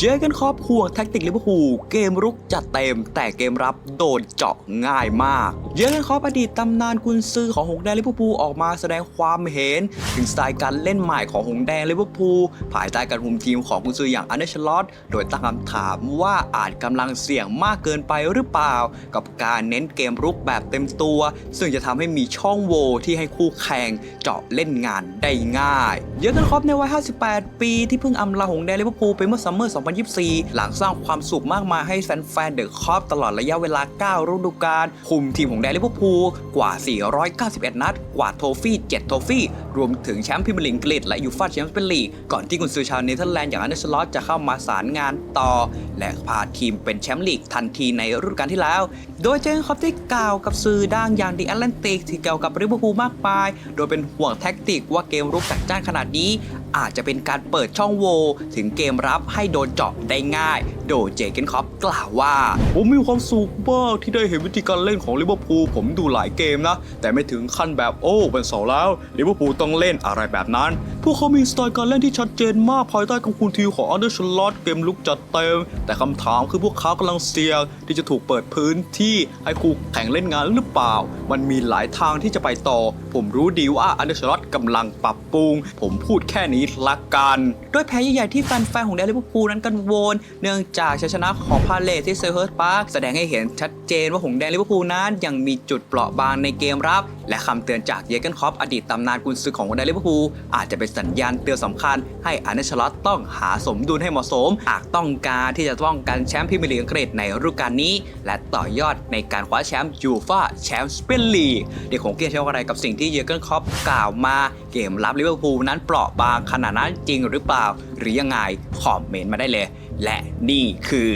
เจอกันครอบครัวแท็กติกลิเวอร์พูลเกมรุกจัดเต็ม แต่เกมรับโดนเจาะง่ายมาก เยอร์เกนครอปอดีตตำนานกุนซือของหงแดงลิเวอร์พูลออกมาแสดงความเห็น ถึงสไตล์การเล่นใหม่ของหงแดงลิเวอร์พูลภายใต้การคุมทีมของกุนซืออย่างอันเดอร์ชลอตโดยตั้งคำถามว่าอาจกำลังเสี่ยงมากเกินไปหรือเปล่า กับการเน้นเกมรุกแบบเต็มตัว ซึ่งจะทำให้มีช่องโหว่ที่ให้คู่แข่งเจาะเล่นงานได้ง่าย เยอร์เกนครอปในวัย 58 ปีที่เพิ่งอำลาหงแดงลิเวอร์พูลไปเมื่อซัมเมอร์2024 หลังสร้างความสุขมากมายให้แฟนๆเดอะคอปตลอดระยะเวลา 9 ฤดูกาลคุมทีมของแดนลิเวอร์พูลกว่า 491 นัด กว่าดโทฟี่ 7 โทฟี่ รวมถึงแชมป์พรีเมียร์ลีกอังกฤษและยูฟ่าแชมเปี้ยนลีกก่อนที่กุนซือชาวเนเธอร์แลนด์อย่างอันเดอร์สล็อตจะเข้ามาสารงานต่อ และพาทีมเป็นแชมป์ลีกทันทีในฤดูกาลที่แล้ว โดยเจนคอปได้กล่าวกับสื่อดังอย่างดีแอตแลนติกที่เกี่ยวกับลิเวอร์พูลมากมาย โดยเป็นห่วงแท็กติกว่าเกมรุกจัดจ้านขนาดนี้ อาจจะเป็นการเปิดช่องโหว่ถึงเกมรับให้โดนเจาะได้ง่ายโดยเจเกนคอปกล่าวว่า ผมมีความสุขมากที่ได้เห็นวิธีการเล่นของลิเวอร์พูลผมดูหลายเกมนะ แต่ไม่ถึงขั้นแบบโอ้เป็นเสาแล้วลิเวอร์พูลต้องเล่นอะไรแบบนั้น พวกเขามีสไตล์การเล่นที่ชัดเจนมากภายใต้การคุมทีมของอันเดอร์ชลอตเกมลุกจัดเต็ม แต่คำถามคือพวกเขากำลังเสี่ยงที่จะถูกเปิดพื้นที่ให้คู่แข่งเล่นงานหรือเปล่า มันมีหลายทางที่จะไปต่อ ผมรู้ดีว่าอันเดอร์ชลอตกำลังปรับปรุง ผมพูดแค่นี้ละกัน ด้วยแพ้ใหญ่ๆที่แฟนๆของแดนลิเวอร์พูลนั้นกังวลเนื่องจากชัยชนะของพาเลทที่เซอร์เฮิร์ตพาร์คแสดงให้เห็นชัดเจนว่าหงส์แดงลิเวอร์พูลนั้นยังมีจุดเปราะบางในเกมรับ และคำเตือนจากเยเกนคอปอดีตตำนานกุนซือของหงแดงลิเวอร์พูลอาจจะเป็นสัญญาณเตือนสำคัญ ให้อาร์เนชลอตต้องหาสมดุลให้เหมาะสมหากต้องการที่จะป้องกันแชมป์พรีเมียร์ลีกอังกฤษในฤดูกาลนี้ และต่อยอดในการคว้าแชมป์ยูฟ่าแชมป์สเปนลีกเด็กของเกียร์เชื่ออะไรกับสิ่งที่เยเกนคอปกล่าวมาเกมรับลิเวอร์พูลนั้นเปราะบางขนาดนั้นจริงหรือเปล่า หรือยังไงคอมเมนต์มาได้เลย และนี่นี่คือ